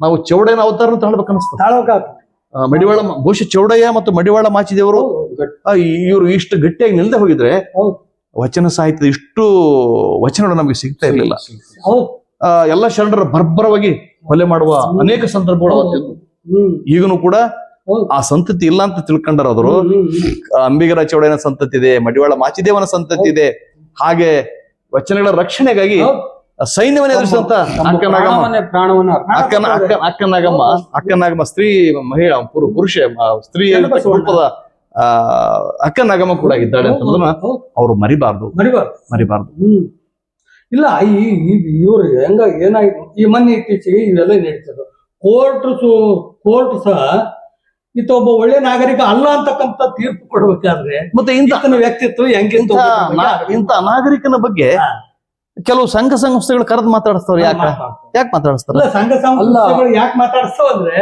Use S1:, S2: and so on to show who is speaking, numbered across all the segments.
S1: ನಾವು ಚೌಡಯ್ಯನ ಅವತಾರ ಅಂತ ಅನಿಸ್ತದೆ
S2: ತಾಳ್ಬೇಕಾಗ್ತದೆ
S1: ಮಡಿವಾಳ ಬಹುಶಃ ಚೌಡಯ್ಯ ಮತ್ತು ಮಡಿವಾಳ ಮಾಚಿದೇವರು ಇವರು ಇಷ್ಟು ಗಟ್ಟಿಯಾಗಿ ನಿಲ್ದೆ ಹೋಗಿದ್ರೆ ವಚನ ಸಾಹಿತ್ಯದ ಇಷ್ಟು ವಚನಗಳು ನಮಗೆ ಸಿಗ್ತಾ ಇರಲಿಲ್ಲ. ಎಲ್ಲ ಶರಣರ ಬರ್ಬರವಾಗಿ ಕೊಲೆ ಮಾಡುವ ಅನೇಕ ಸಂದರ್ಭಗಳು ಈಗನು ಕೂಡ ಆ ಸಂತತಿ ಇಲ್ಲ ಅಂತ ತಿಳ್ಕೊಂಡರಾದ್ರು. ಅಂಬಿಗರ ಚೌಡಯ್ಯನ ಸಂತತಿ ಇದೆ ಮಡಿವಾಳ ಮಾಚಿದೇವನ ಸಂತತಿ ಇದೆ ಹಾಗೆ ವಚನಗಳ ರಕ್ಷಣೆಗಾಗಿ. ಸೈನ್ಯವನ್ನ ಎದುರಿಸಿದಂತ ಅಕ್ಕನಾಗಮ್ಮ ಅಕ್ಕನ ಅಕ್ಕ ಅಕ್ಕನಾಗಮ್ಮ ಅಕ್ಕನಾಗಮ್ಮ ಸ್ತ್ರೀ ಮಹಿಳಾ ಪುರು- ಪುರುಷ ಸ್ತ್ರೀ. ರೂಪದ ಆ ಅಕ್ಕನಾಗಮ್ಮ ಕೂಡ ಇದ್ದಾಳೆ ಅಂತ ಅನ್ನೋದನ್ನ. ಅವ್ರು ಮರಿಬಾರ್ದು.
S2: ಮರಿಬಾರ್ದು.
S1: ಮರಿಬಾರ್ದು.
S2: ಇಲ್ಲ ಈ ಇವ್ರು ಹೆಂಗ ಏನಾಯ್ತು ಈ ಮೊನ್ನೆ ಇತ್ತೀಚೆಗೆ ಇವೆಲ್ಲ ನಡೀತದೆ. ಕೋರ್ಟ್ ಕೋರ್ಟ್ ಸಹ ಇತ್ತ ಒಬ್ಬ ಒಳ್ಳೆ ನಾಗರಿಕ ಅಲ್ಲ ಅಂತಕ್ಕಂತ ತೀರ್ಪು ಕೊಡ್ಬೇಕಾದ್ರೆ
S1: ಮತ್ತೆ
S2: ಇಂತಹ ವ್ಯಕ್ತಿತ್ವ
S1: ಹೆಂಗಿಂತ ಇಂತ ನಾಗರಿಕನ ಬಗ್ಗೆ. ಕೆಲವು ಸಂಘ ಸಂಸ್ಥೆಗಳು ಕರೆದು ಮಾತಾಡಿಸ್ತಾರೆ ಯಾಕ? ಯಾಕೆ ಮಾತಾಡಿಸ್ತಾರ?
S2: ಅಲ್ಲ ಸಂಘ ಸಂಸ್ಥೆಗಳು ಯಾಕೆ ಮಾತಾಡಿಸ್ತಾವ ಅಂದ್ರೆ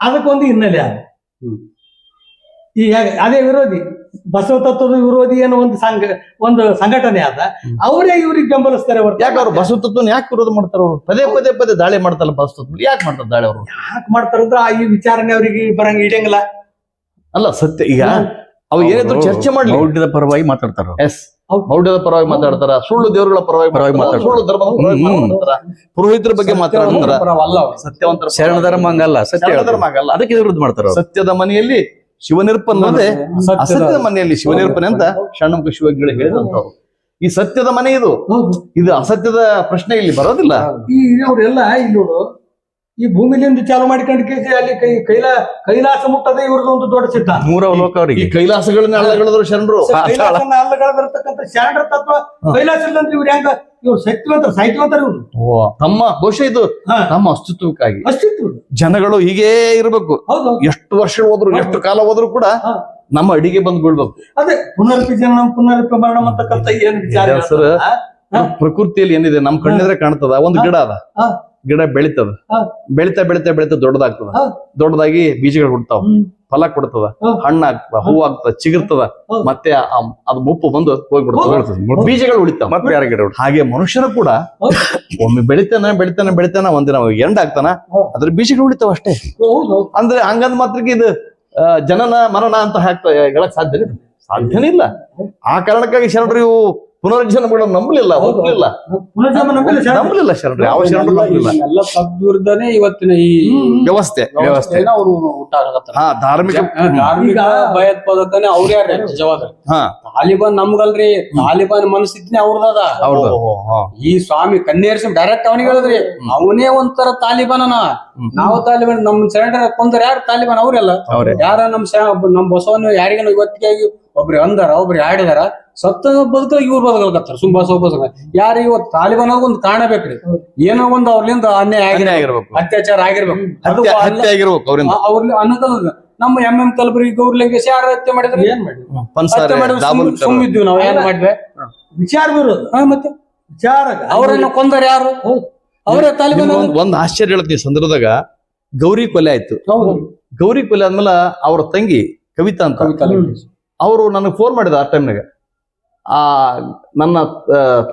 S2: ಅದಕ್ಕೊಂದು ಹಿನ್ನೆಲೆ ಅದು.
S3: ಹ್ಮ್.
S2: ಈ ಹೇಗೆ- ಅದೇ ವಿರೋಧಿ ಬಸವ ತತ್ವದ ವಿರೋಧಿ ಏನೋ ಒಂದು ಸಂಘ ಒಂದು ಸಂಘಟನೆ
S1: ಆದ
S2: ಅವರೇ ಇವ್ರಿಗೆ ಬೆಂಬಲಿಸ್ತಾರೆ
S1: ಯಾಕೆ ಅವ್ರು ಬಸವ ತತ್ವನ ಯಾಕೆ ವಿರೋಧ ಮಾಡ್ತಾರ ಅವ್ರು? ಪದೇ ಪದೇ ಪದೇ ದಾಳಿ ಮಾಡ್ತಾರಲ್ಲ ಬಸವ ತತ್ವ ಯಾಕೆ ಮಾಡ್ತಾರೆ ದಾಳಿ ಅವರು?
S2: ಯಾಕೆ ಮಾಡ್ತಾರಂದ್ರೆ ಆ ಈ ವಿಚಾರಣೆ ಅವ್ರಿಗೆ ಬರಂಗ ಇಡಂಗಿಲ್ಲ
S1: ಅಲ್ಲ ಸತ್ಯ ಈಗ ಅವ್ ಏನಾದ್ರು ಚರ್ಚೆ ಮಾಡ್ಲಿ.
S4: ಪರವಾಗಿ ಮಾತಾಡ್ತಾರ
S1: ಎಸ್. ಮೌಢ್ಯದ ಪರವಾಗಿ ಮಾತಾಡ್ತಾರ ಸುಳ್ಳು ದೇವರುಗಳ ಪರವಾಗಿ ಮಾತಾಡ್ತಾರ. ಸುಳ್ಳು ಧರ್ಮದ ಪರವಾಗಿ. ಮಾತಾಡ್ತಾರ. ಪುರೋಹಿತರ ಬಗ್ಗೆ ಮಾತಾಡ್ತಾರ. ಸತ್ಯವಂತರ
S4: ಶರಣ ಧರ್ಮ ಹಂಗಲ್ಲ ಸತ್ಯ
S1: ಧರ್ಮ
S4: ಅದಕ್ಕೆ ವಿರುದ್ಧ ಮಾಡ್ತಾರ.
S1: ಸತ್ಯದ ಮನೆಯಲ್ಲಿ ಶಿವನಿರ್ಪನ್ನದೆ ಅಸತ್ಯದ ಮನೆಯಲ್ಲಿ ಶಿವನಿರ್ಪನೆ ಅಂತ ಶರಣಮುಖ ಶಿವಗಳು ಹೇಳಿದಂತವ್ರು ಈ ಸತ್ಯದ ಮನೆ ಇದು. ಇದು ಅಸತ್ಯದ ಪ್ರಶ್ನೆ ಇಲ್ಲಿ ಬರೋದಿಲ್ಲ.
S2: ಈ ಭೂಮಿಲಿಂದ ಚಾಲು ಮಾಡ್ಕೊಂಡು ಕೇಸಿ ಅಲ್ಲಿ ಕೈ ಕೈಲಾ ಕೈಲಾಸ ಮುಟ್ಟದೆ ಇವ್ರದ್ದು ಒಂದು ದೊಡ್ಡ ಸಿದ್ಧಾಂತ.
S4: ಮೂರ ಲೋಕ
S1: ಈ
S4: ಅವರಿಗೆ
S1: ಕೈಲಾಸಗಳನ್ನ ಶರಣರು.
S2: ಕೈಲಾಸನ ಅಲ್ಲಗಳಿರ್ತಕ್ಕಂಥ ಶರಣರ ತತ್ವ ಕೈಲಾಸ ಇಲ್ಲಂದ್ರೆ ಇವ್ರು ಹೆಂಗ? ಇವ್ರು ಶಕ್ತಿವಂತರ ಸಾಹಿತ್ಯವಂತರ ಇವ್ರು.
S1: ತಮ್ಮ ಬಹುಶಃ ಇದು.
S2: ಹಾ.
S1: ನಮ್ಮ ಅಸ್ತಿತ್ವಕ್ಕಾಗಿ.
S2: ಅಸ್ತಿತ್ವ.
S1: ಜನಗಳು ಹೀಗೇ ಇರಬೇಕು.
S2: ಹೌದು
S1: ಎಷ್ಟು ವರ್ಷ ಹೋದ್ರು ಎಷ್ಟು ಕಾಲ ಹೋದ್ರು ಕೂಡ
S2: ಹಾ.
S1: ನಮ್ಮ ಅಡಿಗೆ ಬಂದು ಬೀಳ್ಬೇಕು
S2: ಅದೇ ಪುನರ್ಪಿ ಜನ ಪುನರ್ಪಿ ಮರಣ ಅಂತಕ್ಕಂಥ ಏನ್ ವಿಚಾರ ಹೇಳ್ತಾರಲ್ಲ,
S1: ಪ್ರಕೃತಿಯಲ್ಲಿ ಏನಿದೆ? ನಮ್ ಕಣ್ಣಿದ್ರೆ ಕಾಣ್ತದ? ಒಂದು ಗಿಡ ಅದ.
S2: ಹಾ.
S1: ಗಿಡ ಬೆಳಿತದ. ಬೆಳಿತಾ ಬೆಳಿತಾ ಬೆಳಿತಾ ದೊಡ್ಡದಾಗ್ತದ ದೊಡ್ಡದಾಗಿ ಬೀಜಗಳು ಹುಡ್ತಾವ. ಫಲ ಕೊಡ್ತದ. ಹಣ್ಣಾಗ್ತದ ಹೂ ಆಗ್ತದ ಚಿಗಿರ್ತದ. ಮತ್ತೆ ಅದು ಮುಪ್ಪು ಬಂದು ಹೋಗ್ಬಿಡ್ತದ. ಬೀಜಗಳು ಉಳಿತಾವ
S4: ಮತ್ತೆ ಯಾರ ಗಿಡ?
S1: ಹಾಗೆ ಮನುಷ್ಯರು ಕೂಡ ಒಮ್ಮೆ ಬೆಳಿತಾನ ಬೆಳಿತಾನ ಬೆಳಿತಾನ ಒಂದಿನ ಎಂಡ್ ಆಗ್ತಾನ. ಅದ್ರ ಬೀಜಗಳು ಉಳಿತಾವ ಅಷ್ಟೇ. ಅಂದ್ರೆ ಹಂಗಂದ್ ಮಾತ್ರಕ್ಕೆ ಇದು ಜನನ ಮರಣ ಅಂತ ಹಾಕ್ತ ಹೇಳಕ್ ಸಾಧ್ಯನೇ ಇಲ್ಲ. ಸಾಧ್ಯನೇ ಇಲ್ಲ ಆ ಕಾರಣಕ್ಕಾಗಿ ಶರಣರು ಇವು ಪುನರ್ಜನ್ಮಗಳನ್ನು ನಂಬಲಿಲ್ಲ. ಒಪ್ಪಲಿಲ್ಲ. ನಂಬಲಿಲ್ಲ ಶರಣರು ಯಾವ ಶರಣರು ನಂಬಲಿಲ್ಲ.
S3: ಎಲ್ಲ ಇವತ್ತಿನ ಈ
S1: ವ್ಯವಸ್ಥೆ
S3: ವ್ಯವಸ್ಥೆ. ಅವರು
S1: ಹಾ ಧಾರ್ಮಿಕ.
S3: ಧಾರ್ಮಿಕ ಭಯೋತ್ಪಾದಕನೇ ಅವ್ರ ಜವಾಬ್ದಾರಿ
S1: ಹಾ.
S3: ತಾಲಿಬಾನ್ ನಮ್ಗಲ್ರಿ ತಾಲಿಬಾನ್ ಮನಸ್ಥಿತಿನೇ ಅವ್ರದದ.
S1: ಹೌದು
S3: ಈ ಸ್ವಾಮಿ ಕನ್ನೇರಿಸಿ ಡೈರೆಕ್ಟ್ ಅವನಿಗೆ ಹೇಳಿದ್ರಿ ಅವನೇ ಒಂಥರ ತಾಲಿಬಾನನ. ನಾವು ತಾಲಿಬಾನ್ ನಮ್ ಸೆಂಟರ್ ಕೊಂದ್ರೆ ಯಾರು ತಾಲಿಬಾನ್? ಅವ್ರೆಲ್ಲ.
S4: ಅವ್ರೇ.
S3: ಯಾರ ನಮ್ ನಮ್ ಬಸವನ ಯಾರಿಗೂ ಇವತ್ತಿಗೆ ಒಬ್ರು ಅಂದಾರ ಒಬ್ರು ಆಡಿದಾರ ಸತ್ತ ಬದುಕ ಇವ್ರು ಬದುಕಲ್ಕತ್ತಾರ ಸುಂಬಾ ಬಸವ ಯಾರು ಇವತ್ತು ತಾಲಿಬಾನ್ ಒಂದು ಕಾರಣ ಬೇಕ್ರಿ. ಏನೋ ಒಂದು ಅವ್ರಲಿಂದ ಅನ್ಯಾಯ
S1: ಆಗಿನ
S3: ಆಗಿರ್ಬೇಕು. ಅತ್ಯಾಚಾರ ಆಗಿರ್ಬೇಕು. ಅದು
S1: ಹತ್ಯೆ ಹತ್ಯೆ ಆಗಿರ್ಬೇಕು ಅವರಿಂದ.
S3: ಅವ್ರ ಅನ್ನಕಲ್ಲ ನಮ್ಮ ಎಂ ಎಂ ಕಲಬುರ್ಗಿ ಗೌರ್ಲಿಂಗೇಶ್ ಯಾರು ಹತ್ಯೆ ಮಾಡಿದ್ರೆ
S2: ಏನ್
S3: ಮಾಡಿದ್ವಿ ಸುಮ್ಮಿದ್ವಿ ನಾವು ಏನ್ ಮಾಡಿದ್ವಿ
S2: ವಿಚಾರ
S3: ಹಾ, ಮತ್ತೆ?
S2: ವಿಚಾರ
S3: ಅವರನ್ನ ಕೊಂದರ ಯಾರು? ಅವರ ತಾಲಿಬಾನ್
S1: ಒಂದ್- ಒಂದ್ ಆಶ್ಚರ್ಯ ಹೇಳ್ತೀನಿ ಈ ಸಂದರ್ಭದಾಗ. ಗೌರಿ ಕೊಲೆ ಆಯ್ತು.
S2: ಹೌದು.
S1: ಗೌರಿ ಕೊಲೆ ಆದ್ಮೇಲೆ ಅವ್ರ ತಂಗಿ ಕವಿತಾ ಅಂತ.
S3: ಕವಿತಾ
S1: ಅವರು ನನಗೆ ಫೋನ್ ಮಾಡಿದ ಆ ಟೈಮ್ನಾಗ ಆ ನನ್ನ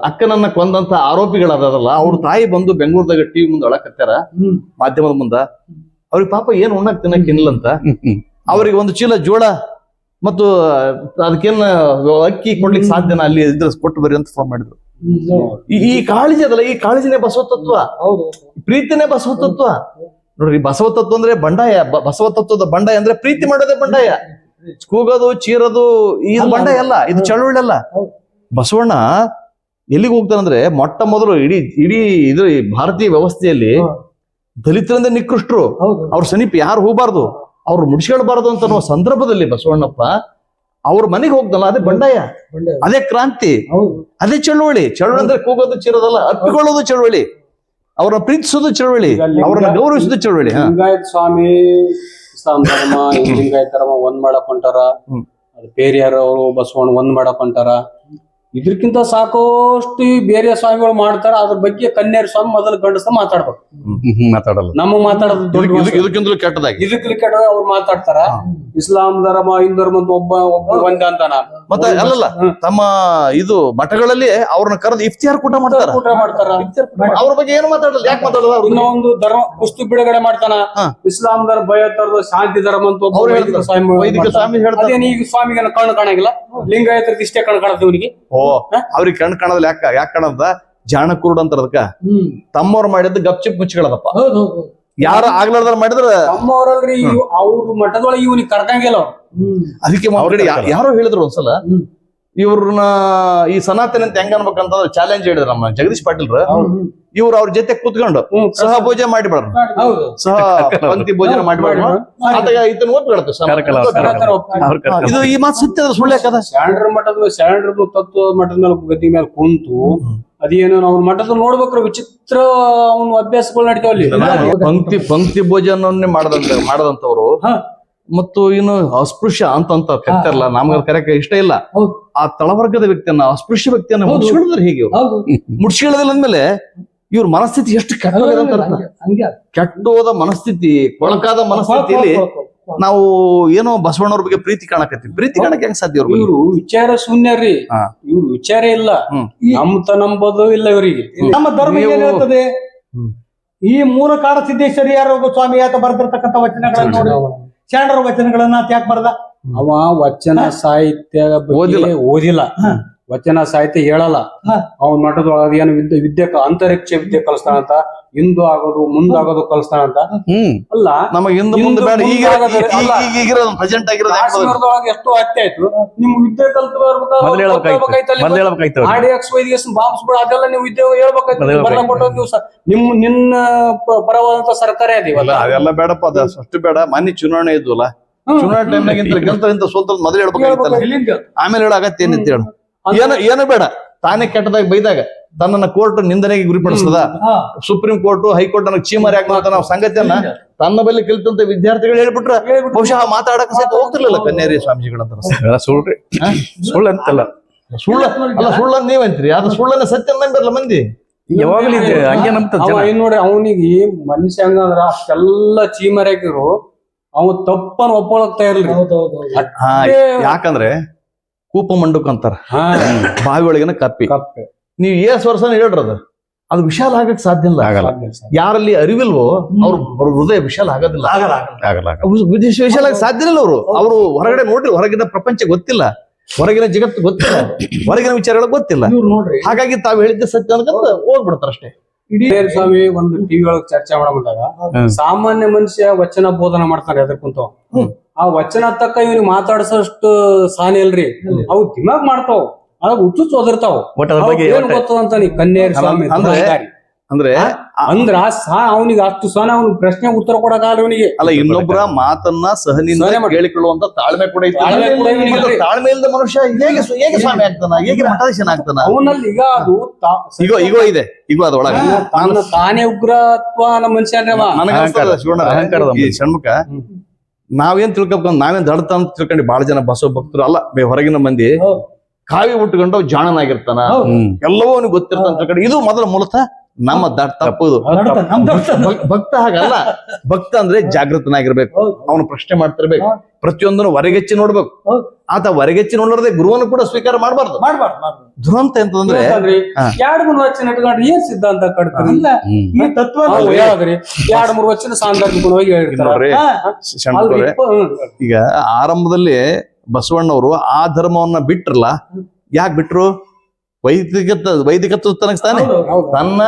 S1: ಅಕ್ಕನನ್ನ ಕೊಂದಂತ ಆರೋಪಿಗಳದಾರಲ್ಲ ಅವ್ರ ತಾಯಿ ಬಂದು ಬೆಂಗಳೂರದಾಗ ಟಿವಿ ಮುಂದೆ ಒಳಕತ್ತಾರ ಮಾಧ್ಯಮದ ಮುಂದ. ಅವ್ರಿಗೆ ಪಾಪ ಏನ್ ಉಣ್ಣಕ್ ತಿನ್ನಕ್ ಅಂತ. ಅವ್ರಿಗೆ ಒಂದು ಚೀಲ ಜೋಳ ಮತ್ತು ಅದಕ್ಕೇನ ಅಕ್ಕಿ ಕೊಡ್ಲಿಕ್ಕೆ ಸಾಧ್ಯನ ಅಲ್ಲಿ ಇದ್ರೆ ಕೊಟ್ಟು ಬರ್ರಿ ಅಂತ ಫೋನ್ ಮಾಡಿದ್ರು. ಈ ಕಾಳಜಿ ಅದಲ್ಲ ಈ ಕಾಳಜಿನೇ ಬಸವ ತತ್ವ.
S2: ಹೌದು.
S1: ಪ್ರೀತಿನೇ ಬಸವ ತತ್ವ. ನೋಡ್ರಿ ಬಸವ ತತ್ವ ಅಂದ್ರೆ ಬಂಡಾಯ ಬಸವತತ್ವದ ಬಸವ ತತ್ವದ ಬಂಡಾಯ ಅಂದ್ರೆ ಪ್ರೀತಿ ಮಾಡೋದೇ ಬಂಡಾಯ. ಕೂಗೋದು ಚೀರೋದು ಇದು
S2: ಬಂಡೆ
S1: ಬಂಡಾಯ ಅಲ್ಲ ಇದು ಚಳುವಳಿ ಅಲ್ಲ. ಬಸವಣ್ಣ ಎಲ್ಲಿಗೆ ಹೋಗ್ತಾನಂದ್ರೆ ಮೊಟ್ಟ ಮೊದಲು ಇಡೀ ಇಡೀ ಇದು ಭಾರತೀಯ ವ್ಯವಸ್ಥೆಯಲ್ಲಿ. ದಲಿತರಿಂದ ನಿಕೃಷ್ಟರು ಅವ್ರ ಸಮೀಪ ಯಾರು ಹೋಗ್ಬಾರ್ದು? ಅವ್ರು ಮುಡಿಸ್ಕೊಳ್ಬಾರ್ದು ಅಂತ ಅನ್ನೋ ಸಂದರ್ಭದಲ್ಲಿ ಬಸವಣ್ಣಪ್ಪ ಅವ್ರ ಮನೆಗೆ ಹೋಗ್ದಲ್ಲ ಅದೇ ಬಂಡಾಯ. ಅದೇ ಕ್ರಾಂತಿ. ಅದೇ ಚಳುವಳಿ. ಚಳುವಳಿ ಅಂದ್ರೆ ಕೂಗೋದು ಚೀರೋದಲ್ಲ ಅಪ್ಪಿಕೊಳ್ಳೋದು ಚಳುವಳಿ. ಅವ್ರನ್ನ ಪ್ರೀತಿಸೋದು ಚಳುವಳಿ. ಅವ್ರನ್ನ ಗೌರವಿಸೋದು ಚಳುವಳಿ
S3: ಸ್ವಾಮಿ ಲಿಂಗಾಯತ್ ಧರ್ಮ ಒಂದ್ ಮಾಡಕ್ ಹೊಂಟಾರ. ಅದು ಪೇರಿಯರ್ ಅವರು ಬಸವಣ್ಣ ಒಂದ್ ಮಾಡಕ್ ಹೊಂಟಾರ ಇದಕ್ಕಿಂತ ಸಾಕಷ್ಟು ಬೇರೆ ಸ್ವಾಮಿಗಳು ಮಾಡ್ತಾರ ಅದ್ರ ಬಗ್ಗೆ ಕನ್ಯಾರ ಸ್ವಾಮಿ ಮೊದಲು ಗಂಡಸ ಮಾತಾಡ್ಬೇಕು.
S4: ಮಾತಾಡಲ್ಲ.
S3: ನಮ್ಮ ಮಾತಾಡೋದು ಇದಕ್ಕಿಂತ.
S1: ಇದಕ್ಕಿಂತಲೂ ಕೆಟ್ಟದಾಗಿ.
S3: ಇದಕ್ಕಿಂತ ಕೆಡ ಅವ್ರು ಮಾತಾಡ್ತಾರ. ಇಸ್ಲಾಂ ಧರ್ಮ ಹಿಂದೂ ಧರ್ಮ ಅಂತ ಒಬ್ಬ ಒಬ್ಬ ಒಂದೇ ಅಂತಾನ
S1: ಮತ್ತೆ ಅಲ್ಲಲ್ಲ ತಮ್ಮ ಇದು ಮಠಗಳಲ್ಲಿ ಅವ್ರನ್ನ ಕರೆದು ಇಫ್ತಿಯಾರ್ ಕೂಟ ಮಾಡ್ತಾರ.
S3: ಊಟ ಮಾಡ್ತಾರ.
S1: ಅವ್ರ ಬಗ್ಗೆ ಏನು ಮಾತಾಡಲ್ಲ ಯಾಕೆ ಮಾತಾಡಲ್ಲ
S3: ಇನ್ನೊಂದು ಧರ್ಮ ಪುಸ್ತಕ ಬಿಡುಗಡೆ ಮಾಡ್ತಾನ. ಇಸ್ಲಾಂ ಧರ್ಮ ಭಯೋತ್ತರ ಶಾಂತಿ ಧರ್ಮ ಅಂತ ಒಬ್ಬ ಸ್ವಾಮಿ
S1: ಹೇಳ್ತಾರೆ.
S3: ಈಗ ಸ್ವಾಮಿಗೆ ಕಣ್ಣು ಕಾಣಂಗಿಲ್ಲ. ಲಿಂಗಾಯತರದ್ದು ಇಷ್ಟೇ ಕಣ್ಣು ಕಾಣುತ್ತೆ ಇವನಿಗೆ.
S1: ಓ ಅವ್ರಿಗೆ ಕಣ್ ಕಾಣದಲ್ಲ. ಯಾಕ ಯಾಕೆ ಕಾಣದ ಜಾಣ ಕುರುಡ್ ಅಂತಾರ ಅದಕ್ಕ.
S2: ಹ್ಮ್.
S1: ತಮ್ಮವ್ರು ಮಾಡಿದ್ದು ಗಪ್ಚಿಪ್ ಮುಚ್ಚಿಗಳದಪ್ಪ
S2: ಯಾರು ಹೌದು
S1: ಯಾರ ಆಗ್ಲಾರ್ದಾರ ಮಾಡಿದ್ರ?
S3: ತಮ್ಮವ್ರಲ್ರಿ ಅವ್ರ ಮಠದೊಳಗೆ ಇವ್ನಿಗೆ ಕರ್ಕಂಗಿಲ್ಲ ಅವ್ರು.
S1: ಅದಕ್ಕೆ ಯಾ- ಯಾರೋ ಹೇಳಿದ್ರು ಒಂದ್ಸಲ. ಇವ್ರನ್ನ ಈ ಸನಾತನ ಅಂತ ಹೆಂಗ ಅನ್ಬೇಕಂತ ಚಾಲೆಂಜ್ ಹೇಳಿದ್ರು ನಮ್ಮ ಜಗದೀಶ್
S2: ಪಾಟೀಲ್ರ.
S1: ಇವ್ರು ಅವ್ರ ಜೊತೆ ಕೂತ್ಕೊಂಡು ಸಹ ಭೋಜನ ಮಾಡಿಬಿಡ್ರು
S2: ಹೌದು.
S1: ಸಹ ಪಂಕ್ತಿ ಭೋಜನ
S3: ಒಪ್ಪಿಗೆ.
S1: ಇದು ಈ ಮಾತು ಸತ್ಯ ಸುಳ್ಳೆ ಕದ
S3: ಶಾಂಡ್ರ ಮಠದ ಶಾಂಡ್ರ ತತ್ವ ಮಠದ ಮೇಲೆ ಗತಿ ಮೇಲೆ ಕುಂತು ಅದೇನು ಅವ್ರ ಮಠದ ನೋಡ್ಬೇಕ್ರ ವಿಚಿತ್ರ ಅವನು ಅಭ್ಯಾಸಗಳು ನಡೀತಾವಲ್ಲಿ.
S1: ಪಂಕ್ತಿ ಪಂಕ್ತಿ ಭೋಜನವನ್ನೇ ಮಾಡದಂತ ಮಾಡದಂತವ್ರು. ಮತ್ತು ಇನ್ನು ಅಸ್ಪೃಶ್ಯ ಅಂತ ಅಂತ ಕರಿತಾರಲ್ಲ ನಮ್ಗೆ ಅದು ಕರೆಯಕ್ಕೆ ಇಷ್ಟ ಇಲ್ಲ. ಆ ತಳವರ್ಗದ ವ್ಯಕ್ತಿಯನ್ನ ಅಸ್ಪೃಶ್ಯ ವ್ಯಕ್ತಿಯನ್ನ
S2: ಹೌದು.
S1: ಹೀಗೆ ಮುಡ್ಸ್ಕೊಳ್ಳೋದಿಲ್ಲ ಅಂದ್ಮೇಲೆ ಇವ್ರ ಮನಸ್ಥಿತಿ ಎಷ್ಟು
S2: ಹಂಗೆ
S1: ಕೆಟ್ಟೋದ ಮನಸ್ಥಿತಿ ಕೊಳಕಾದ ಮನಸ್ಥಿತಿಯಲ್ಲಿ ನಾವು ಏನೋ ಬಸವಣ್ಣವ್ರ ಬಗ್ಗೆ ಪ್ರೀತಿ ಕಾಣಕತ್ತೀವಿ. ಪ್ರೀತಿ ಕಾಣಕ್ ಹೆಂಗ್ ಸಾಧ್ಯ ಇವ್ರ
S3: ವಿಚಾರ ಶೂನ್ಯ ರೀ. ಇವ್ರು ವಿಚಾರ ಇಲ್ಲ. ನಮ್ತ ನಂಬೋದು ಇಲ್ಲ ಇವರಿಗೆ.
S2: ನಮ್ಮ ಧರ್ಮ ಏನ್ ಹೇಳ್ತದೆ? ಈ ಮೂಲ ಕಾಡ ಸಿದ್ದೇಶ್ವರಿ ಯಾರು ಸ್ವಾಮಿ ಆತ ಬರ್ದಿರ್ತಕ್ಕಂಥ ವಚನಗಳನ್ನ ನೋಡಿ. ವಚನಗಳನ್ನ ಯಾಕೆ ಬರ್ದ?
S3: ಅವ ವಚನ ಸಾಹಿತ್ಯ
S1: ಓದಿಲ್ಲ.
S3: ಓದಿಲ್ಲ. ವಚನ ಸಾಹಿತ್ಯ ಹೇಳಲ್ಲ. ಅವ್ನ ಮಠದೊಳಗ ಏನು ವಿದ್ಯೆ ವಿದ್ಯೆ ಅಂತರಿಕ್ಷ ವಿದ್ಯೆ ಕಲಿಸ್ತಾನಂತ ಹಿಂದೂ ಆಗೋದು ಮುಂದಾಗೋದು ಕಲಿಸ್ತಾನಂತ.
S4: ಹ್ಮ್.
S3: ಅಲ್ಲ
S1: ನಮಗೆ ಹಿಂದೆ ಮುಂದೆ ಬೇಡ ಈಗ. ಪ್ರೆಸೆಂಟ್ ಆಗಿರೋದು?
S3: ಕಾಶ್ಮೀರದೊಳಗೆ ಎಷ್ಟೋ ಹತ್ಯೆ ಆಯ್ತು. ನಿಮ್ ವಿದ್ಯೆ ಕಲ್ತು
S4: ಮೊದಲು ಹೇಳ್ಬೇಕಾಯ್ತು. ಮೊದಲು ಹೇಳ್ಬೇಕಾಯ್ತು ಅವ್ರಿಗೆ.
S3: ಆಡಿ ಎಕ್ಸ್ ವೈದ್ಯಸ್ ಬಾಂಬ್ಸ್ ಬಿಡ ಅದೆಲ್ಲ ನೀವು ವಿದ್ಯೆ ಹೇಳ್ಬೇಕಾಯ್ತು. ಕೊಟ್ಟೊಂದ್ ದಿವಸ ನಿಮ್ ನಿನ್ನ ಪ- ಪರವಾದಂತ ಸರ್ಕಾರ ಅದೀವಲ್ಲ
S1: ಅದೆಲ್ಲ ಬೇಡಪ್ಪ ಅದ ಅಷ್ಟು ಬೇಡ. ಮೊನ್ನೆ ಚುನಾವಣೆ ಇದ್ವಲ್ಲ. ಚುನಾವಣೆ ಟೈಮ್ನಾಗ ಇಂತ ಗೆಲ್ತ ಇಂತ ಸೋಲ್ತ ಮೊದಲು ಹೇಳ್ಬೇಕಾಗಿತ್ತಲ್ಲ. ಆಮೇಲೆ ಹೇಳ ಅಗತ್ಯ ಏನಿತ್ತು ಹೇಳು. ಏನು ಏನು ಬೇಡ. ತಾನೇ ಕೆಟ್ಟದಾಗ ಬೈದಾಗ ತನ್ನನ್ನ ಕೋರ್ಟ್ ನಿಂದನೆಗೆ ಗುರಿಪಡಿಸ್ತದ? ಸುಪ್ರೀಂ ಕೋರ್ಟ್ ಹೈಕೋರ್ಟ್ ನನಗೆ ಚೀಮಾರಿ ಆಗ್ತದ ನಾವು ಸಂಗತಿಯನ್ನ ತನ್ನ ಬಳಿ ಕಲಿತಂತ ವಿದ್ಯಾರ್ಥಿಗಳು ಹೇಳ್ಬಿಟ್ರ ಬಹುಶಃ ಮಾತಾಡಕ್ ಸಹಿತ ಹೋಗ್ತಿರ್ಲಿಲ್ಲ ಕನ್ಯಾರಿ ಸ್ವಾಮೀಜಿಗಳಂತ
S4: ಸುಳ್ಳ್ರಿ ಸುಳ್ಳು ಅಂತಲ್ಲ.
S1: ಸುಳ್ಳ ಅಲ್ಲ ಸುಳ್ಳ ನೀವಂತ್ರಿ. ಅದು ಸುಳ್ಳನ್ನ ಸತ್ಯ ನಂಬಿರಲ್ಲ ಮಂದಿ.
S4: ಯಾವಾಗ್ಲೂ ಹಂಗೆ ನಂಬ್ತ
S3: ಏನ್ ನೋಡ್ರಿ ಅವನಿಗೆ ಮನುಷ್ಯ ಹಂಗಂದ್ರ ಅಷ್ಟೆಲ್ಲ ಚೀಮರ್ಯಾಕಿರು ಅವ್ ತಪ್ಪನ್ ಒಪ್ಕೊಳಕ್
S1: ಇರ್ಲಿ ಯಾಕಂದ್ರೆ ಕೂಪ ಮಂಡುಕ್ ಅಂತಾರ ಬಾವಿ ಒಳಗಿನ ಕಪ್ಪಿ.
S3: ಕಪ್ಪೆ.
S1: ನೀವು ಏಸ್ ವರ್ಷ ಹೇಳ್ರದ ಅದು. ವಿಶಾಲ ಆಗಕ್ ಸಾಧ್ಯ ಇಲ್ಲ.
S4: ಆಗಲ್ಲ.
S1: ಯಾರಲ್ಲಿ ಅರಿವಿಲ್ವೋ ಅವ್ರ ಹೃದಯ ವಿಶಾಲ ಆಗೋದಿಲ್ಲ.
S2: ಆಗಲ್ಲ ಆಗಲ್ಲ.
S1: ವಿಶಾಲ ಆಗಕ್ ಸಾಧ್ಯ ಇಲ್ಲ ಅವರು. ಅವರು ಹೊರಗಡೆ ನೋಡ್ರಿ ಹೊರಗಿನ ಪ್ರಪಂಚ ಗೊತ್ತಿಲ್ಲ. ಹೊರಗಿನ ಜಗತ್ತು ಗೊತ್ತಿಲ್ಲ. ಹೊರಗಿನ ವಿಚಾರಗಳು ಗೊತ್ತಿಲ್ಲ. ಹಾಗಾಗಿ ತಾವ್ ಹೇಳಿದ್ದೆ ಸತ್ಯ ಅನ್ಕೊಂತ ಹೋಗ್ಬಿಡ್ತಾರ ಅಷ್ಟೇ.
S2: ಇಡೀ
S3: ಸ್ವಾಮಿ ಒಂದು ಟಿವಿ ಒಳಗ್ ಚರ್ಚೆ ಮಾಡ ಬಂದಾಗ ಸಾಮಾನ್ಯ ಮನುಷ್ಯ ವಚನ ಬೋಧನ ಮಾಡ್ತಾರೆ ಅದಕ್ಕಂತ ಕುಂತ ಆ ವಚನ ತಕ್ಕ ಇವ್ನಿಗೆ ಮಾತಾಡ್ಸೋಷ್ಟು ಸಾನಿ ಅಲ್ರಿ ಅವು ದಿಮಾಗ್ ಮಾಡ್ತಾವ್. ಅದಾಗ ಓದಿರ್ತಾವ
S4: ಒಟ್ಟು ಅದ್ರ ಬಗ್ಗೆ
S3: ಏನ್
S4: ಗೊತ್ತು
S3: ಗೊತ್ತದ ನೀ ಕನ್ನೇರಿ ಸ್ವಾಮಿ
S1: ಅಂದ್ರೆ-. ಅಂದ್ರೆ
S3: ಅಂದ್ರ ಸಾ ಅವನಿಗೆ ಅಷ್ಟು ಸಹನ ಅವ್ನ ಪ್ರಶ್ನೆ ಉತ್ತರ ಕೊಡಕಾಲ ಅವನಿಗೆ
S1: ಅಲ್ಲ ಇನ್ನೊಬ್ಬರ ಮಾತನ್ನ ಸಹನಿಂದ
S3: ಸಹನೆ ಮಾಡಿ-
S1: ಕೇಳಿಕೊಳ್ಳುವಂತ ತಾಳ್ಮೆ ಕೂಡ.
S3: ತಾಳ್ಮೆ ಕೂಡ ಇವನಿಗೆ
S1: ಮತ್ತೆ ಮನುಷ್ಯ ಹೇಗೆ ಹೇಗೆ ಸ್ವಾಮಿ ಆಗ್ತಾನ? ಹೇಗೆ ಮಠಾಧೀಶನ ಆಗ್ತಾನ?
S3: ಅವನಲ್ಲಿ ಈಗ ಅದು ತಾ-
S1: ಇಗೋ ಇದೆ. ಇಗೋ ಅದ್ರೊಳಗ
S3: ತನ್ನ ತಾನೇ ಉಗ್ರತ್ವ ನಮ್ಮ ಮನುಷ್ಯ ಅಂದ್ರೆ ಅವ.
S4: ಅಹಂಕಾರ.
S1: ಅನ್ಸ್ತದ ಶಿವಣ್ಣ
S4: ಅಹಂಕಾರದ
S1: ಈ ಷಣ್ಮುಖ
S3: ಹ್ಮ್.
S1: ನಾವೇನ್ ತಿಳ್ಕೊಬೇಕು ನಾವೇನ್ ದಡತ ಅಂತ ತಿಳ್ಕೊಂಡು ಬಹಳ ಜನ ಬಸವ ಭಕ್ತರು ಅಲ್ಲ ಬೇ- ಹೊರಗಿನ ಮಂದಿ. ಕಾವಿ ಉಟ್ಕೊಂಡು ಜಾಣನಾಗಿರ್ತಾನ. ಎಲ್ಲವೂ ಅವನಿಗೆ ಗೊತ್ತಿರ್ತಾನ ತಿಳ್ಕೊಂಡು ಇದು ಮೊದಲ ಮೂಲತಃ ನಮ್ಮ ದಟ್ ತಪ್ಪುದು ಭಕ್ತ. ಹಾಗಲ್ಲ. ಭಕ್ತ ಅಂದ್ರೆ ಜಾಗೃತನಾಗಿರ್ಬೇಕು. ಅವನು ಪ್ರಶ್ನೆ ಮಾಡ್ತಿರ್ಬೇಕು. ಪ್ರತಿಯೊಂದನ್ನು ಹೊರಗೆಚ್ಚಿ ನೋಡ್ಬೇಕು. ಆತ ಹೊರಗೆಚ್ಚಿ ನೋಡದೆ ಗುರುವನ್ನು ಕೂಡ ಸ್ವೀಕಾರ ಮಾಡಬಾರ್ದು.
S2: ಮಾಡ್ಬಾರ್ದು
S1: ದುರಂತ ಎಂತಂದ್ರೆ.
S3: ಎರಡ್ ಮೂರ್ ವಚನ ಇಟ್ಕೊಂಡ್ರೆ ಏನ್ ಸಿದ್ಧಾಂತ ಕಟ್ತಾರೆ?
S2: ಈ ತತ್ವ
S3: ನಾವು ಹೇಳದ್ರಿ ಎರಡ್ ಮೂರ್ ವಚನ ಸಾಂದರ್ಭಿಕವಾಗಿ.
S1: ಈಗ ಆರಂಭದಲ್ಲಿ ಬಸವಣ್ಣವರು ಆ ಧರ್ಮವನ್ನ ಬಿಟ್ರಲ್ಲ ಯಾಕೆ ಬಿಟ್ರು? ವೈದಿಕ ವೈದಿಕತ್ವ ತನಕ ತಾನೆ.
S2: ಹೌದು.
S3: ಹೌದು.
S1: ತನ್ನ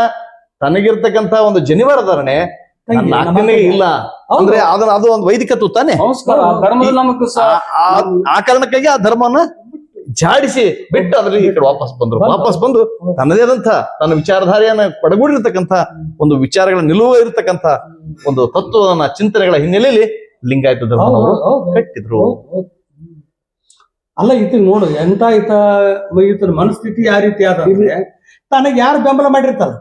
S1: ತನಗಿರ್ತಕ್ಕಂತ ಒಂದು ಜನಿವಾರ ಧಾರಣೆ. ಇಲ್ಲ. ಅಂದ್ರೆ ಅದನ್ನ ಅದು ಒಂದು ವೈದಿಕತ್ವ ತಾನೆ?
S3: ಆ
S1: ಕಾರಣಕ್ಕಾಗಿ ಆ ಧರ್ಮವನ್ನ ಜಾಡಿಸಿ ಬಿಟ್ಟು ಅದ್ರಲ್ಲಿ ಈ ಕಡೆ ವಾಪಸ್ ಬಂದ್ರು. ವಾಪಸ್ ಬಂದು ತನ್ನದೇ ಆದಂತ ತನ್ನ ವಿಚಾರಧಾರೆಯನ್ನ ಪಡಗೂಡಿರ್ತಕ್ಕಂಥ ಒಂದು ವಿಚಾರಗಳ ನಿಲುವ ಇರತಕ್ಕಂತ ಒಂದು ತತ್ವವನ್ನ ಚಿಂತನೆಗಳ ಹಿನ್ನೆಲೆಯಲ್ಲಿ ಲಿಂಗಾಯತ
S2: ಧರ್ಮವನ್ನು.
S1: ಕಟ್ಟಿದ್ರು.
S2: ಅಲ್ಲ ಈತ ನೋಡು ಎಂತ ಈತ ಈತನ ಮನಸ್ಥಿತಿ ಯಾವ ರೀತಿ ಆದ ತನಗೆ ಯಾರು ಬೆಂಬಲ ಮಾಡಿರ್ತಾರ?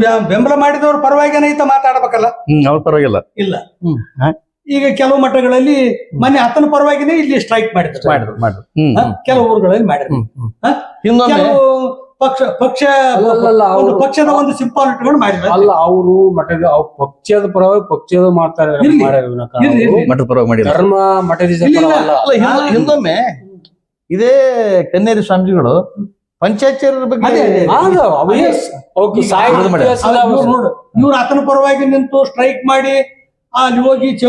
S2: ಬೆ- ಬೆಂಬಲ ಮಾಡಿದವ್ರ ಪರವಾಗಿ ಈತ ಮಾತಾಡ್ಬೇಕಲ್ಲ
S4: ಹ್ಮ್ ಅವ್ರ ಪರವಾಗಿಲ್ಲ
S2: ಇಲ್ಲ
S1: ಹ್ಮ್.
S2: ಈಗ ಕೆಲವು ಮಠಗಳಲ್ಲಿ ಮನೆ ಆತನ ಪರವಾಗಿನೇ ಇಲ್ಲಿ ಸ್ಟ್ರೈಕ್ ಮಾಡಿದ್ರು
S1: ಮಾಡಿದ್ರು ಮಾಡಿದ್ರು
S4: ಹ್ಮ್
S2: ಹ? ಕೆಲವು ಊರುಗಳಲ್ಲಿ ಮಾಡಿದ್ರು
S1: ಹ್ಮ್ ಹ್ಮ್
S2: ಹ?
S1: ಇನ್ನೊಮ್ಮೆ
S2: ಕೆಲವು ಪಕ್ಷ ಪಕ್ಷ
S3: ಅಲ್ಲಲ್ಲ,
S2: ಒಂದು
S3: ಅವ್ರು-
S2: ಪಕ್ಷದ ಒಂದು ಸಿಂಪಾಲಿಟಿಗಳು ಇಟ್ಕೊಂಡು ಮಾಡಿದ್ರು
S3: ಅಲ್ಲ ಅವರು ಮಠದ ಅವ್ರ ಪಕ್ಷದ ಪರವಾಗಿ ಪಕ್ಷದ ಮಾಡ್ತಾರೆ
S2: ಇರ್ಲಿ.
S3: ಮಾಡ್ಯಾರ ವಿನಃ
S2: ಇರ್ಲಿ, ಇರ್ಲಿ.
S4: ಮಠದ ಪರವಾಗಿ ಮಾಡಿಲ್ಲ
S3: ಧರ್ಮ ಮಠದ
S2: ಇಲ್ಲ, ಇಲ್ಲ.
S3: ಪರವಲ್ಲ
S1: ಅಲ್ಲ ಹಿಂದ- ಹಿಂದೊಮ್ಮೆ ಇದೇ ಕನ್ನೇರಿ ಸ್ವಾಮೀಜಿಗಳು ಪಂಚಾಯತ್ ಬಗ್ಗೆ
S2: ಅದೇ.
S3: ಆಗ ಸಾಹಿತ್ಯ
S2: ಇವ್ರು ಆತನ ಪರವಾಗಿ ನಿಂತು ಸ್ಟ್ರೈಕ್ ಮಾಡಿ ಅಲ್ಲಿ ಹೋಗಿ ಚ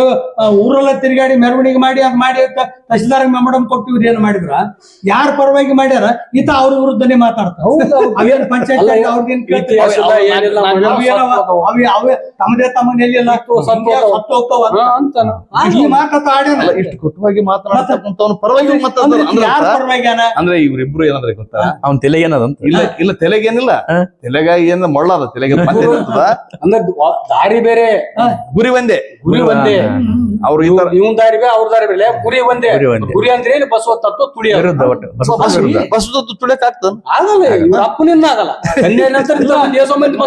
S2: ಊರೆಲ್ಲ ತಿರುಗಾಡಿ ಮೆರವಣಿಗೆ ಮಾಡಿ ಅದ್ ಮಾಡಿ ಅಂತ ತಹಸೀಲ್ದಾರ್ ಮೆಮೊಡಮ್ ಕೊಟ್ಟು ಇವ್ರು ಏನ್ ಮಾಡಿದ್ರ? ಯಾರ ಪರವಾಗಿ ಮಾಡ್ಯಾರ? ಈತ ಅವ್ರ ವಿರುದ್ಧನೇ ಮಾತಾಡ್ತಾರ
S3: ಹೌದು, ಹೌದು.
S2: ಅವೇನ್ ಪಂಚಾಯತ್ ಅವ್ರಿಗೆ ತಮ್ಮದೇ
S3: ಹಾ, ಅಂತಾನ.
S2: ಈ ಮಾತಾತ ಆಡ್ಯಾನ.
S1: ಇಷ್ಟು ಕುಟುಂಬವಾಗಿ ಮಾತನಾಡ್ತಕ್ಕಂಥವ್ನು ಪರವಾಗಿ
S2: ಯಾರ? ಪರವಾಗಿ
S1: ಅಂದ್ರೆ ಇವ್ರಿಬ್ರು ಏನಂದ್ರೆ ಗೊತ್ತಾ?
S4: ಅವ್ನ ತಲೆಗೆ ಏನದಂತ?
S1: ಇಲ್ಲ ಇಲ್ಲ ತಲೆಗೆ
S4: ಏನಿಲ್ಲ
S1: ತೆಲೆಗ ಏನ ಮೊಳ್ಳದ? ತೆಲೆಗೆ
S3: ಅಂದ್ರೆ ದಾರಿ ಬೇರೆ.
S1: ಗುರಿ ಒಂದೇ.
S3: ಗುರಿ ಒಂದೇ.
S1: ಅವ್ರು ಈ ತರ
S3: ಇವನ್ ದಾರಿ ಬೇ ಅವ್ರ ದಾರಿ ಬೇರೆ ಗುರಿ ಒಂದೇ.
S4: ಗುರಿ ಒಂದೇ.
S3: ಗುರಿ ಅಂದ್ರೆ ಏನು? ಬಸವ ತತ್ವ
S4: ವಿರುದ್ಧ ಒಟ್ಟು. ಬಸವ ವಿರುದ್ಧ.
S1: ಬಸದ ತುಳಿಯಕ್ ಆಗ್ತದ?
S3: ಆಗಲ್ಲ ಇವ್ರ ಅಪ್ಪನಿಂದ ಆಗಲ್ಲ. ಕನ್ಯೆ ನಂತರ ಇಂಥ ಮಂದಿ ಎಷ್ಟೋ ಮಂದಿ.